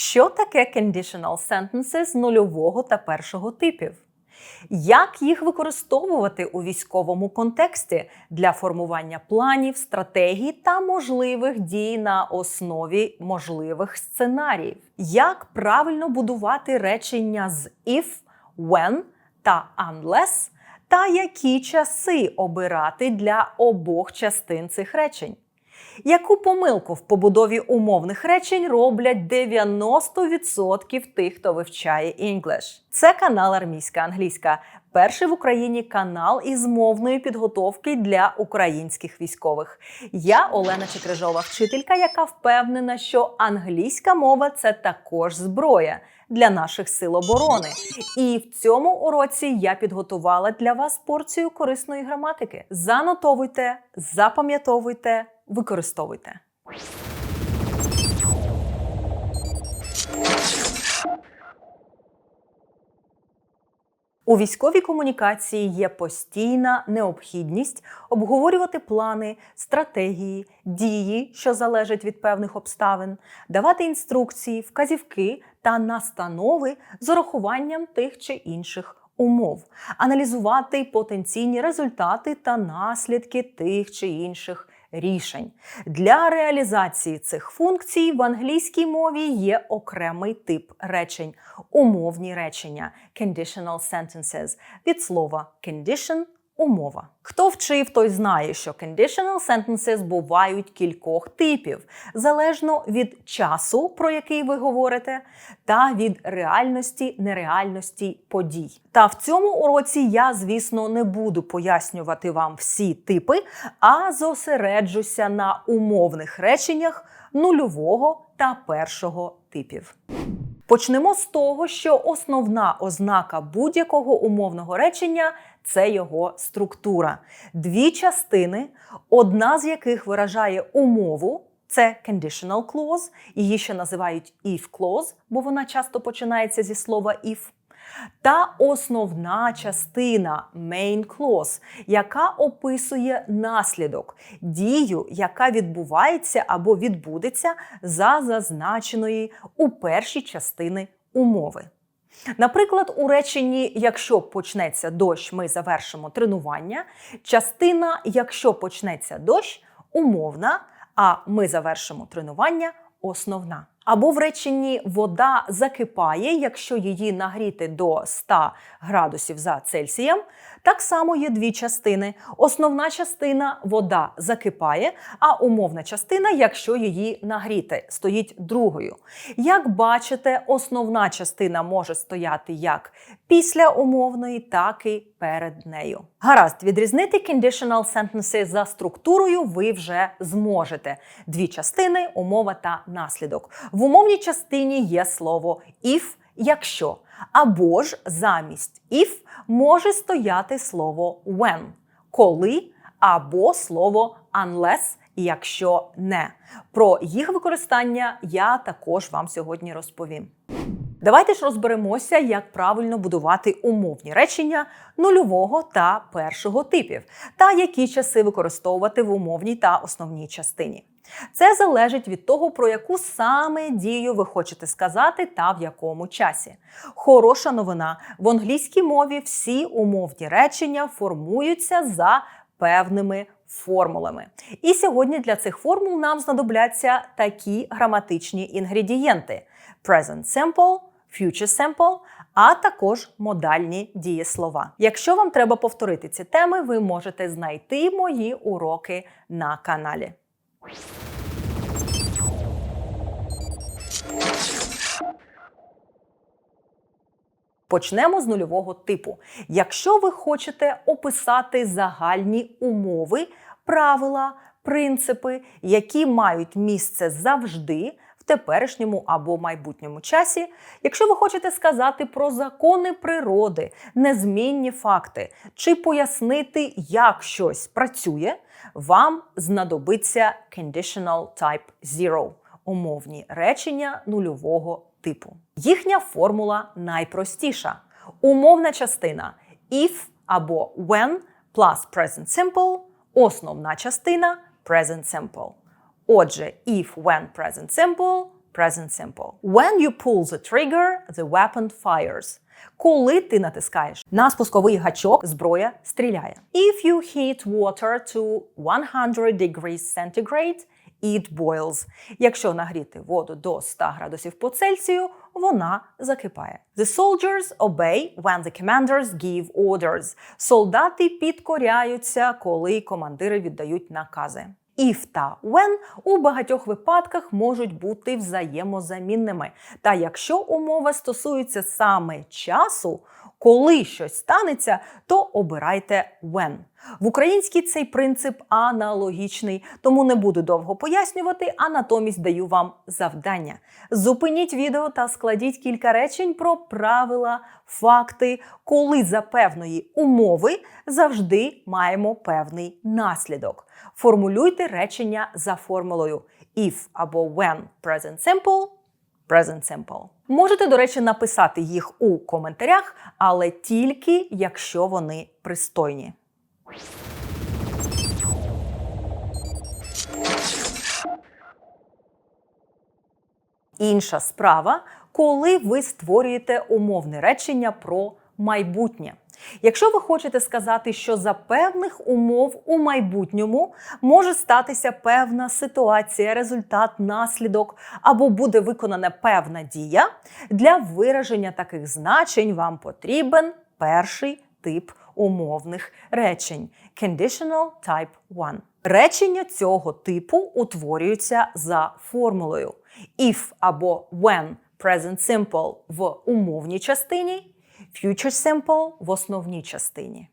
Що таке conditional sentences нульового та першого типів? Як їх використовувати у військовому контексті для формування планів, стратегій та можливих дій на основі можливих сценаріїв? Як правильно будувати речення з if, when та unless, та які часи обирати для обох частин цих речень? Яку помилку в побудові умовних речень роблять 90% тих, хто вивчає English? Це канал Армійська англійська, перший в Україні канал із мовної підготовки для українських військових. Я Олена Чекрижова, вчителька, яка впевнена, що англійська мова це також зброя для наших сил оборони. І в цьому уроці я підготувала для вас порцію корисної граматики. Занотовуйте, запам'ятовуйте, використовуйте. У військовій комунікації є постійна необхідність обговорювати плани, стратегії, дії, що залежать від певних обставин, давати інструкції, вказівки та настанови з урахуванням тих чи інших умов, аналізувати потенційні результати та наслідки тих чи інших рішень. Для реалізації цих функцій в англійській мові є окремий тип речень умовні речення conditional sentences від слова condition умова. Хто вчив, той знає, що conditional sentences бувають кількох типів, залежно від часу, про який ви говорите, та від реальності, нереальності подій. Та в цьому уроці я, звісно, не буду пояснювати вам всі типи, а зосереджуся на умовних реченнях нульового та першого типів. Почнемо з того, що основна ознака будь-якого умовного речення це його структура. Дві частини, одна з яких виражає умову. Це conditional clause, її ще називають if clause, бо вона часто починається зі слова if. Та основна частина main clause, яка описує наслідок, дію, яка відбувається або відбудеться за зазначеної у першій частини умови. Наприклад, у реченні Якщо почнеться дощ, ми завершимо тренування. Частина Якщо почнеться дощ умовна, а ми завершимо тренування основна. Або в реченні вода закипає, якщо її нагріти до 100 градусів за Цельсієм. Так само є дві частини. Основна частина вода закипає, а умовна частина, якщо її нагріти, стоїть другою. Як бачите, основна частина може стояти як після умовної, так і перед нею. Гаразд, відрізнити conditional sentences за структурою ви вже зможете. Дві частини умова та наслідок. В умовній частині є слово if, якщо. Або ж замість if може стояти слово when, коли або слово unless, якщо не. Про їх використання я також вам сьогодні розповім. Давайте ж розберемося, як правильно будувати умовні речення нульового та першого типів, та які часи використовувати в умовній та основній частині. Це залежить від того, про яку саме дію ви хочете сказати та в якому часі. Хороша новина: в англійській мові всі умовні речення формуються за певними формулами. І сьогодні для цих формул нам знадобляться такі граматичні інгредієнти: present simple, future simple, а також модальні дієслова. Якщо вам треба повторити ці теми, ви можете знайти мої уроки на каналі. Почнемо з нульового типу. Якщо ви хочете описати загальні умови, правила, принципи, які мають місце завжди теперішньому або майбутньому часі, якщо ви хочете сказати про закони природи, незмінні факти, чи пояснити, як щось працює, вам знадобиться conditional type zero – умовні речення нульового типу. Їхня формула найпростіша. Умовна частина if або when plus present simple, основна частина present simple. Отже, if when present simple, present simple. When you pull the trigger, the weapon fires. Коли ти натискаєш на спусковий гачок, зброя стріляє. If you heat water to 100 degrees centigrade, it boils. Якщо нагріти воду до 100 градусів по Цельсію, вона закипає. The soldiers obey when the commanders give orders. Солдати підкоряються, коли командири віддають накази. If та when у багатьох випадках можуть бути взаємозамінними. Та якщо умова стосується саме часу, коли щось станеться, то обирайте when. В українській цей принцип аналогічний, тому не буду довго пояснювати, а натомість даю вам завдання. Зупиніть відео та складіть кілька речень про правила, факти, коли за певної умови завжди маємо певний наслідок. Формулюйте речення за формулою if або when present simple, present simple. Можете, до речі, написати їх у коментарях, але тільки якщо вони пристойні. Інша справа, коли ви створюєте умовне речення про майбутнє. Якщо ви хочете сказати, що за певних умов у майбутньому може статися певна ситуація, результат, наслідок або буде виконана певна дія, для вираження таких значень вам потрібен перший тип умовних речень conditional type 1. Речення цього типу утворюються за формулою if або when present simple в умовній частині, future simple в основній частині.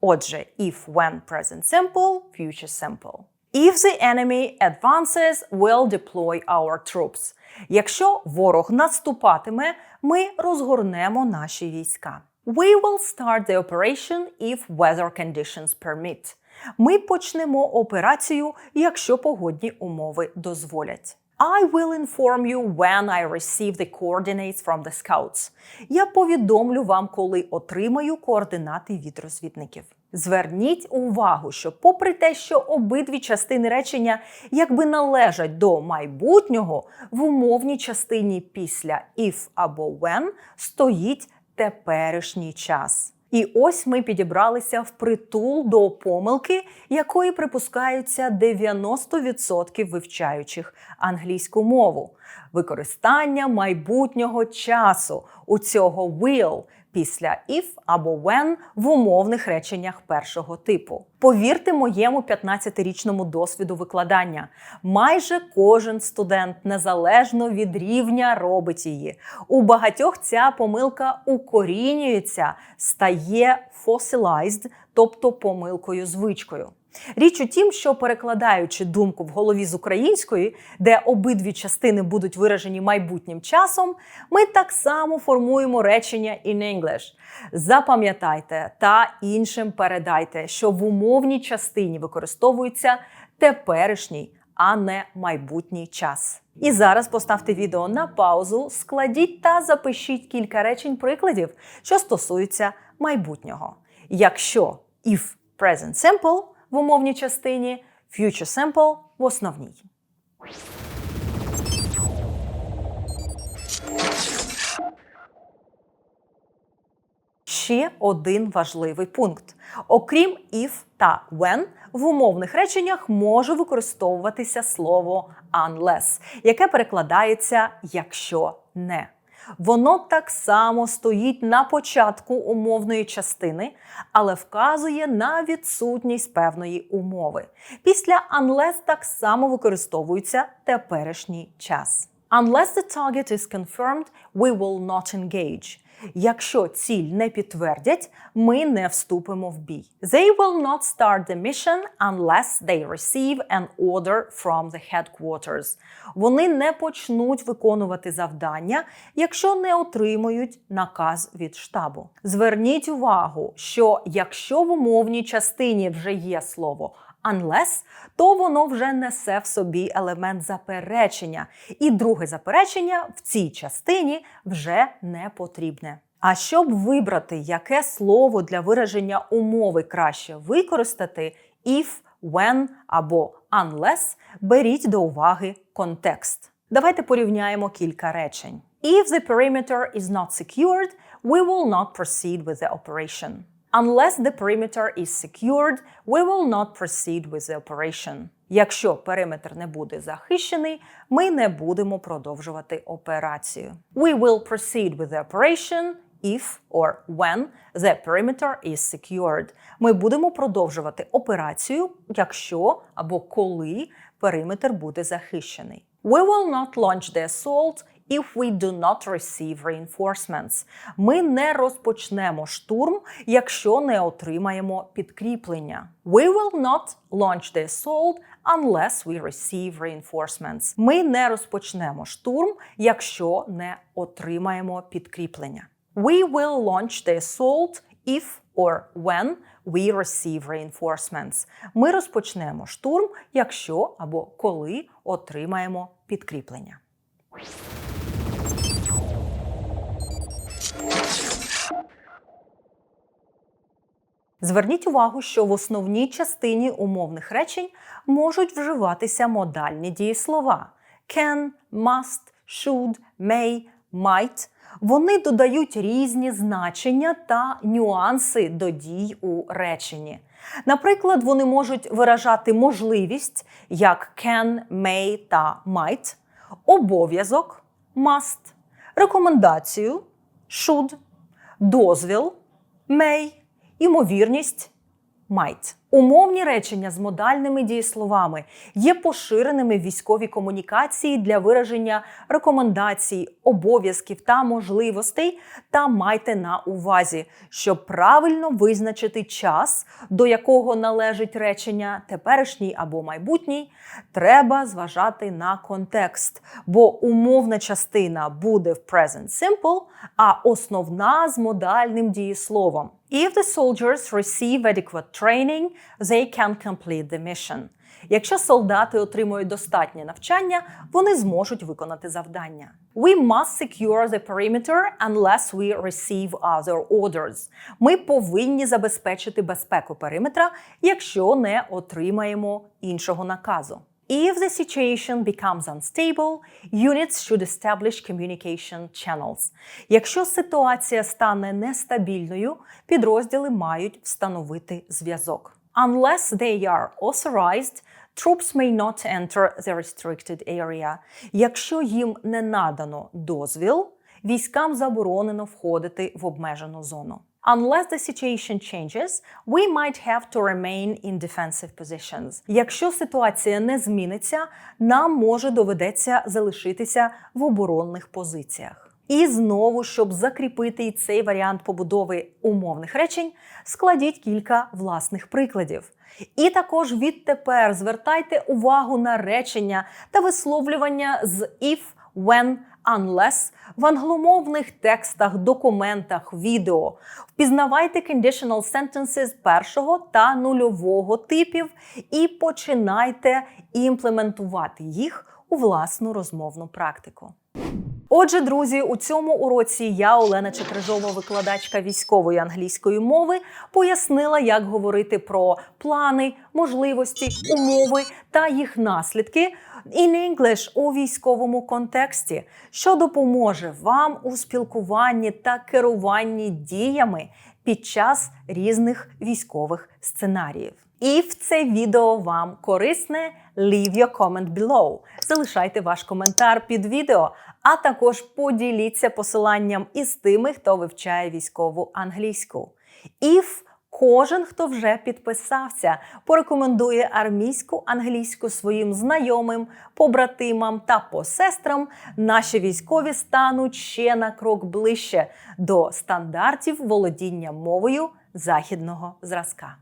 Отже, if when present simple, future simple. If the enemy advances, we'll deploy our troops. Якщо ворог наступатиме, ми розгорнемо наші війська. We will start the operation if weather conditions permit. Ми почнемо операцію, якщо погодні умови дозволять. I will inform you when I receive the coordinates from the scouts. Я повідомлю вам, коли отримаю координати від розвідників. Зверніть увагу, що, попри те, що обидві частини речення якби належать до майбутнього, в умовній частині після if або when стоїть теперішній час. І ось ми підібралися в притул до помилки, якої припускаються 90% вивчаючих англійську мову. Використання майбутнього часу у цього will після if або when в умовних реченнях першого типу. Повірте моєму 15-річному досвіду викладання. Майже кожен студент незалежно від рівня робить її. У багатьох ця помилка укорінюється, стає fossilized, тобто помилкою звичкою. Річ у тім, що перекладаючи думку в голові з української, де обидві частини будуть виражені майбутнім часом, ми так само формуємо речення in English. Запам'ятайте та іншим передайте, що в умовній частині використовується теперішній, а не майбутній час. І зараз поставте відео на паузу, складіть та запишіть кілька речень прикладів, що стосуються майбутнього. Якщо if present simple в умовній частині, future simple в основній. Ще один важливий пункт. Окрім if та when, в умовних реченнях може використовуватися слово unless, яке перекладається якщо не. Воно так само стоїть на початку умовної частини, але вказує на відсутність певної умови. Після unless так само використовується теперішній час. Unless the target is confirmed, we will not engage. Якщо ціль не підтвердять, ми не вступимо в бій. They will not start the mission unless they receive an order from the headquarters. Вони не почнуть виконувати завдання, якщо не отримують наказ від штабу. Зверніть увагу, що якщо в умовній частині вже є слово unless, то воно вже несе в собі елемент заперечення. І друге заперечення в цій частині вже не потрібне. А щоб вибрати, яке слово для вираження умови краще використати, if, when або unless, беріть до уваги контекст. Давайте порівняємо кілька речень. If the perimeter is not secured, we will not proceed with the operation. Unless the perimeter is secured, we will not proceed with the operation. Якщо периметр не буде захищений, ми не будемо продовжувати операцію. We will proceed with the operation if or when the perimeter is secured. Ми будемо продовжувати операцію, якщо або коли периметр буде захищений. We will not launch the assault if we do not receive reinforcements. Ми не розпочнемо штурм, якщо не отримаємо підкріплення. We will not launch the assault unless we receive reinforcements. Ми не розпочнемо штурм, якщо не отримаємо підкріплення. We will launch the assault if or when we receive reinforcements. Ми розпочнемо штурм, якщо або коли отримаємо підкріплення. Зверніть увагу, що в основній частині умовних речень можуть вживатися модальні дієслова can, must, should, may, might. Вони додають різні значення та нюанси до дій у реченні. Наприклад, вони можуть виражати можливість як can, may та might, обов'язок must, рекомендацію should, дозвіл may, імовірність might. Умовні речення з модальними дієсловами є поширеними в військовій комунікації для вираження рекомендацій, обов'язків та можливостей. Та майте на увазі, щоб правильно визначити час, до якого належить речення, теперішній або майбутній, треба зважати на контекст, бо умовна частина буде в present simple, а основна з модальним дієсловом. If the soldiers receive adequate training, they can complete the mission. Якщо солдати отримують достатнє навчання, вони зможуть виконати завдання. We must secure the perimeter unless we receive other orders. Ми повинні забезпечити безпеку периметра, якщо не отримаємо іншого наказу. If the situation becomes unstable, units should establish communication channels. Якщо ситуація стане нестабільною, підрозділи мають встановити зв'язок. Unless they are authorized, troops may not enter the restricted area. Якщо їм не надано дозвіл, військам заборонено входити в обмежену зону. Unless the situation changes, we might have to remain in defensive positions. Якщо ситуація не зміниться, нам може доведеться залишитися в оборонних позиціях. І знову, щоб закріпити цей варіант побудови умовних речень, складіть кілька власних прикладів. І також відтепер звертайте увагу на речення та висловлювання з if, when, unless в англомовних текстах, документах, відео. Впізнавайте conditional sentences першого та нульового типів і починайте імплементувати їх у власну розмовну практику. Отже, друзі, у цьому уроці я, Олена Чекрижова, викладачка військової англійської мови, пояснила, як говорити про плани, можливості, умови та їх наслідки in English у військовому контексті, що допоможе вам у спілкуванні та керуванні діями під час різних військових сценаріїв. І в це відео вам корисне, leave your comment below. Залишайте ваш коментар під відео, а також поділіться посиланням із тими, хто вивчає військову англійську. If Кожен, хто вже підписався, порекомендує армійську англійську своїм знайомим, побратимам та посестрам, наші військові стануть ще на крок ближче до стандартів володіння мовою західного зразка.